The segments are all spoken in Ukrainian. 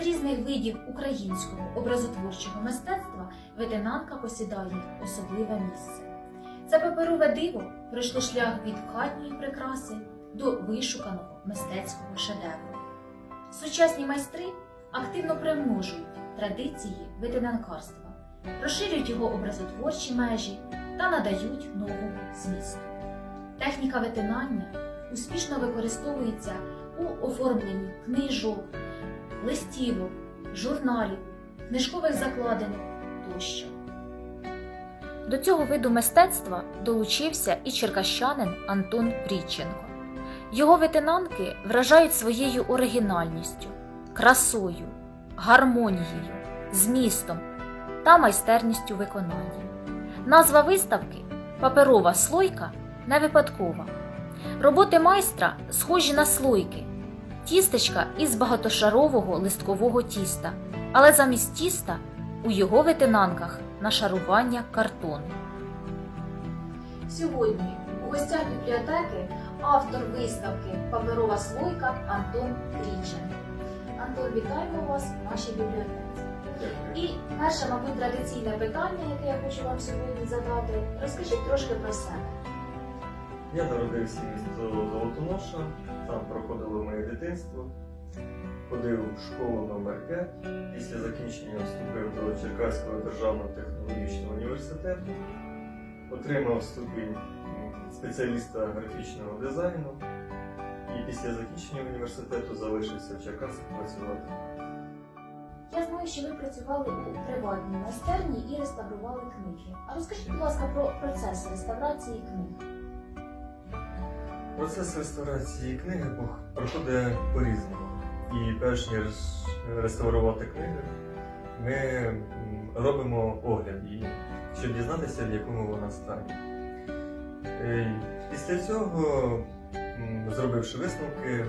Серед різних видів українського образотворчого мистецтва ветенанка посідає особливе місце. Це паперове диво пройшло шлях від хатньої прикраси до вишуканого мистецького шедевру. Сучасні майстри активно примножують традиції ветенанкарства, розширюють його образотворчі межі та надають нового змісту. Техніка ветенання успішно використовується у оформленні книжок, листівок, журналів, книжкових закладинок тощо. До цього виду мистецтва долучився і черкащанин Антон Пріченко. Його ветенанки вражають своєю оригінальністю, красою, гармонією, змістом та майстерністю виконання. Назва виставки Паперова слойка не випадкова. Роботи майстра схожі на слойки, тістечка із багатошарового листкового тіста, але замість тіста у його ветенанках нашарування картону. Сьогодні у гостях бібліотеки автор виставки Паперова слойка Антон Крічен. Антон, вітаємо вас в нашій бібліотеці. І перше, мабуть, традиційне питання, яке я хочу вам сьогодні задати. Розкажіть трошки про себе. Я народився місто Золотоноша, там проходило моє дитинство. Ходив в школу номер 5 Після закінчення вступив до Черкаського державного технологічного університету, отримав ступінь спеціаліста графічного дизайну і після закінчення університету залишився в Черкасах працювати. Я знаю, що ви працювали у приватній майстерні і реставрували книги. А розкажіть, будь ласка, про процес реставрації книг. Процес реставрації книги проходить по-різному. І перш ніж реставрувати книгу, ми робимо огляд її, щоб дізнатися, в якому вона стані. Е, Після цього, зробивши висновки,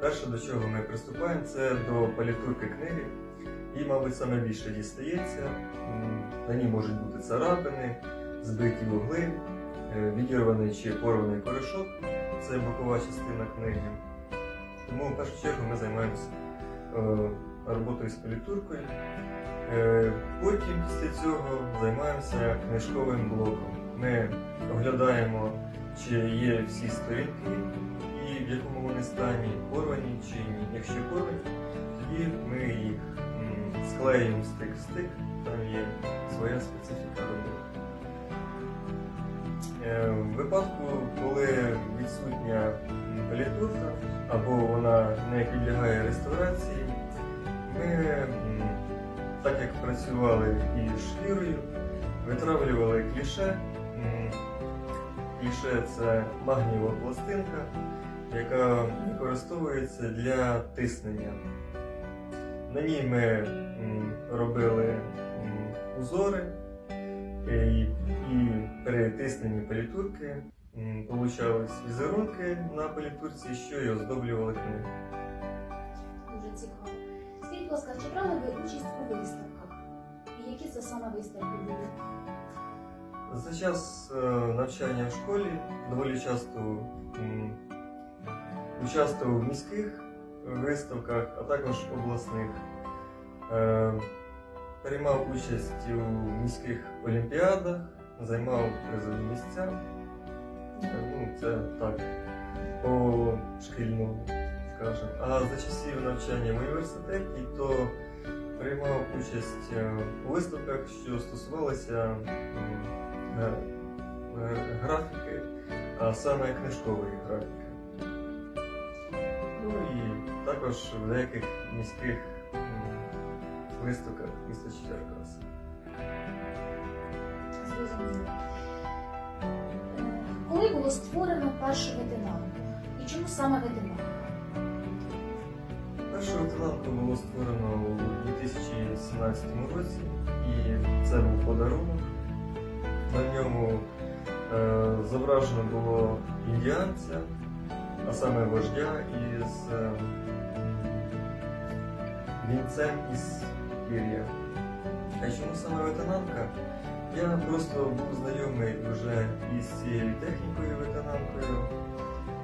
перше до чого ми приступаємо, це до палітурки книги. І, мабуть, саме більше дістається. На ній можуть бути царапини, збиті вугли, відірваний чи порваний коришок це бокова частина книги. Тому в першу чергу ми займаємося е, роботою з політуркою. Е, потім після цього займаємося книжковим блоком. Ми оглядаємо, чи є всі сторінки і в якому вони стані, порвані чи ні. Якщо порвані, тоді ми їх склеїмо стик в стик, там є своя специфіка роботи. Е, В випадку, коли відсутня палітурка або вона не підлягає реставрації, ми, так як працювали і шкірою, витравлювали кліше. Кліше це магнієва пластинка, яка використовується для тиснення. На ній ми робили узори. Е, І, при тисненні політурки м, получались візерунки на політурці, що й оздоблювали книгу. Дуже цікаво. Скажіть, будь ласка, чи брали ви участь у виставках? І які це саме виставки були? За час е, навчання в школі доволі часто участвував в міських виставках, а також обласних. Приймав участь у міських олімпіадах, займав призові місця. Ну, це так, по шкільному, скажімо. А за часів навчання в університеті, то приймав участь е, у виставках, що стосувалися е, е, графіки, а саме книжкової графіки. Ну і також в деяких міських м, виставках міста Черкас. Зрозуміло. Коли було створено першу ветенанку? І чому саме ветенанка? Першу лейтенантку було створено у 2017 році, і це був подарунок. На ньому е, зображено було індіанця, а саме вождя із е, вінцем із пір'я. А чому саме лейтенантка? Я просто був знайомий вже із цією технікою лейтенанткою.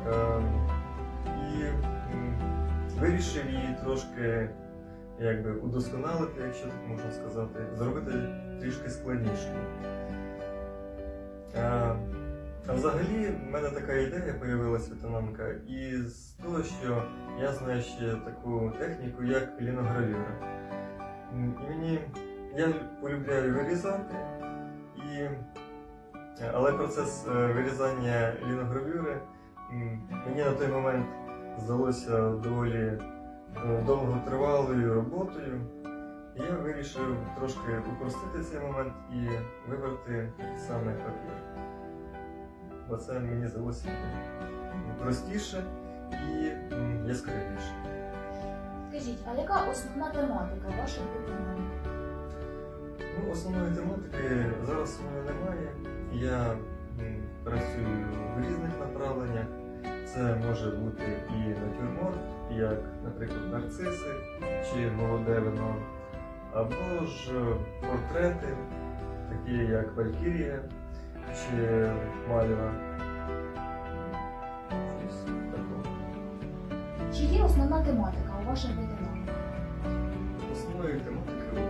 Е, і вирішив її трошки якби удосконалити, якщо так можна сказати, зробити трішки складнішою. А, а взагалі, в мене така ідея з'явилася ветенанка із того, що я знаю ще таку техніку, як ліногравюра. І мені я полюбляю вирізати, і, але процес е, вирізання ліногравюри мені на той момент здалося доволі е, довготривалою роботою. Я вирішив трошки упростити цей момент і вибрати саме папір. Бо це мені здалося простіше і яскравіше. Скажіть, а яка основна тематика ваших виконань? Ну, основної тематики зараз у мене немає. Я працюю в різних направленнях. Це може бути і натюрморт, як, наприклад, нарциси чи молоде вино, або ж портрети, такі як Валькірія чи такого. Чи є основна тематика у ваших виконаннях? Основної тематики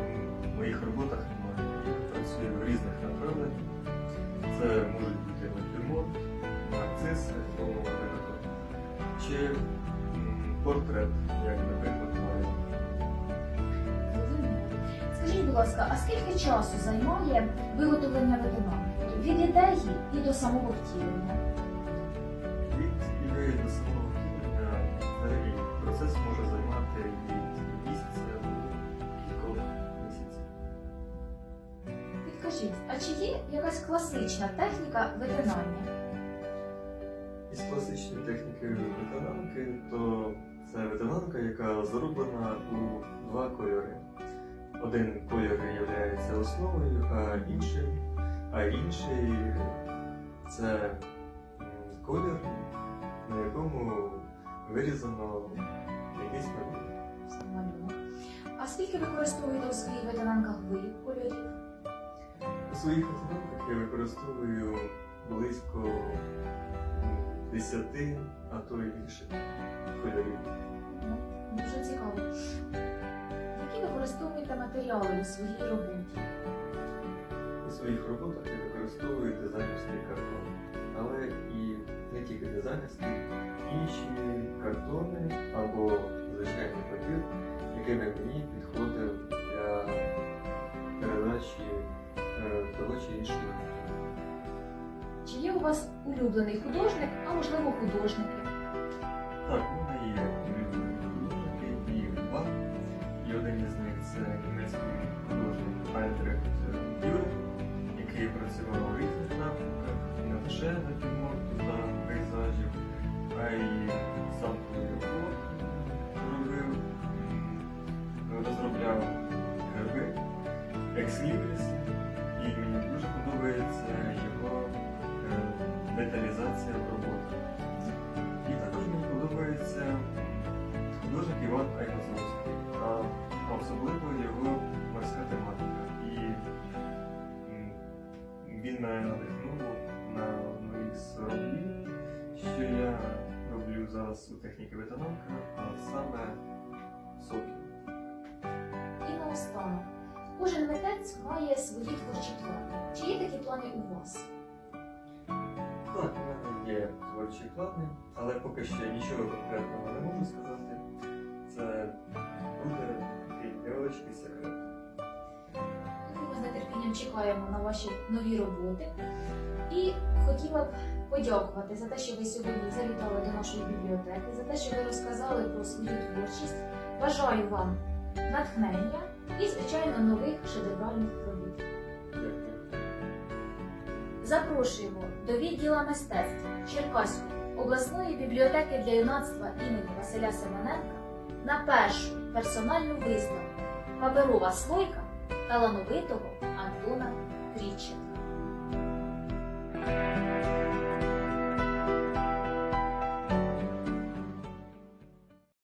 у моїх роботах немає. Я працюю в різних направленнях. Це можуть бути натюрморт, нарциси, умовно чи портрет, як, наприклад. Зрозуміло. Скажіть, будь ласка, а скільки часу займає виготовлення виконання? Від ідеї і до самого втілення? Від ідеї до самого втілення взагалі процес може займати місяця до кількох місяців. Підкажіть, а чи є якась класична техніка виконання? Із класичної техніки ветенанки, то це ветенанка, яка зроблена у два кольори. Один колір є основою, а інший, а інший це м, колір, на якому вирізано якийсь. Малюнок. Скільки використовуєте у своїх виконанках ви кольорів? У своїх ветенанках я використовую близько 10, а то й більше кольорів. Ну, Дуже цікаво. Які використовуєте матеріали у своїй роботі? У своїх роботах я використовую дизайнерський картон, але і не тільки дизайнерський, інші картони або звичайний папір, якими мені підходив для передачі е, того чи іншого. Чи є у вас улюблений художник, а можливо художники? Так, в мене є улюблені художники і два. І один із них це німецький художник Альбрехт Дюрер, який працював у різних напрямках, не лише натюрморту та пейзажів, а й сам екслібріси, і мені дуже подобається його е, деталізація в роботі. І також мені подобається художник Іван Айвазовський, митець має свої творчі плани. Чи є такі плани у вас? Так, у мене є творчі плани, але поки що нічого конкретного не можу сказати. Це буде такий невеличкий секрет. Ми з нетерпінням чекаємо на ваші нові роботи. І хотіла б подякувати за те, що ви сьогодні завітали до нашої бібліотеки, за те, що ви розказали про свою творчість. Бажаю вам натхнення і, звичайно, нових шедевральних робіт. Запрошуємо до відділа мистецтв Черкаської обласної бібліотеки для юнацтва імені Василя Семененка на першу персональну виставку Паперова слойка талановитого Антона Крічета.